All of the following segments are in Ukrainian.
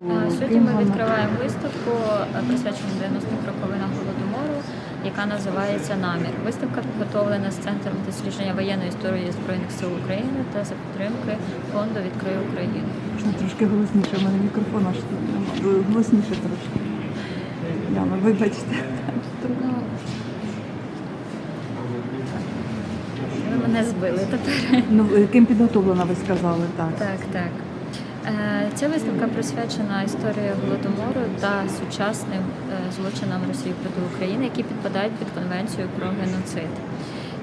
Сьогодні ми відкриваємо виставку, е, присвячену 90-х роковинам голодомору, яка називається Намір. Виставка підготовлена з центром дослідження воєнної історії збройних сил України та за підтримки фонду Відкрий Україну. Можна трошки голосніше, у мене мікрофон аж тут. Голосніше трошки. Яна, вибачте. Ну, ви мене збили тепер. Ну, ким підготовлена, ви сказали, так. Так, так. Е, Ця виставка присвячена історії голодомору та сучасним е, злочинам Росії проти України, які підпадають під конвенцію про геноцид.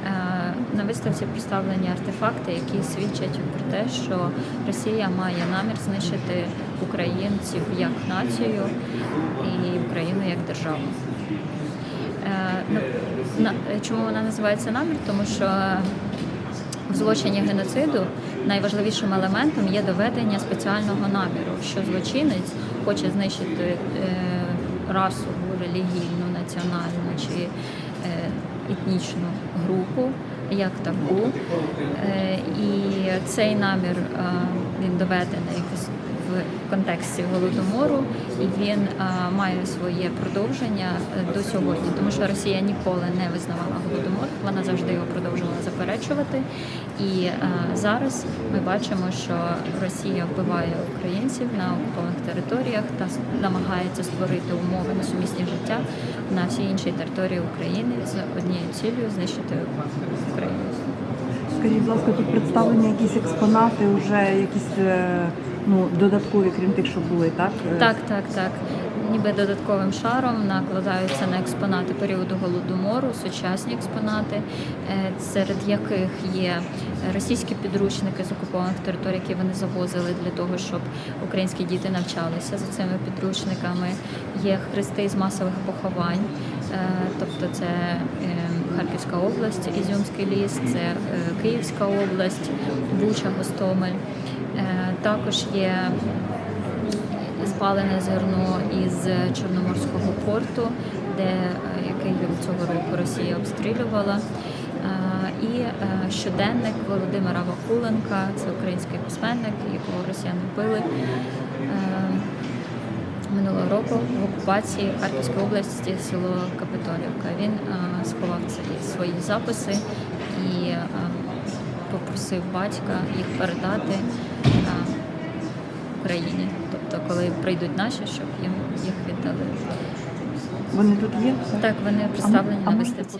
Е, На виставці представлені артефакти, які свідчать про те, що Росія має намір знищити українців як націю і Україну як державу. Ну, Чому вона називається намір? Тому що в злочині геноциду найважливішим елементом є доведення спеціального наміру, що злочинець хоче знищити е, расову, релігійну, національну чи е, етнічну групу як таку. Е, і цей намір він доведений в- контексті голодомору, і він е, має своє продовження е, до сьогодні, тому що Росія ніколи не визнавала голодомор, вона завжди його продовжувала заперечувати. І е, зараз ми бачимо, що Росія вбиває українців на окупованих територіях та намагається створити умови на сумісне життя на всій іншій території України з однією цілею знищити Україну. Скажіть, будь ласка, тут представлені якісь експонати, вже якісь ну, додаткові, крім тих, що були, так? Е, Так, так, так. Ніби додатковим шаром накладаються на експонати періоду голодомору, сучасні експонати, е, серед яких є російські підручники з окупованих територій, які вони завозили для того, щоб українські діти навчалися за цими підручниками. Є хрести з масових поховань, е, тобто це Харківська область, Ізюмський ліс, це Київська область, Буча, Гостомель. Також є спалене зерно із Чорноморського порту, де е, який цього року Росія обстрілювала. Е, І е, щоденник Володимира Вакуленка, це український письменник, якого росіяни вбили. Е, Минулого року в окупації Харківської області село Капитолівка. Він сховав свої записи і попросив батька їх передати Україні. Тобто, коли прийдуть наші, щоб їм їх віддали. Вони тут є? Так, вони представлені а на виставці.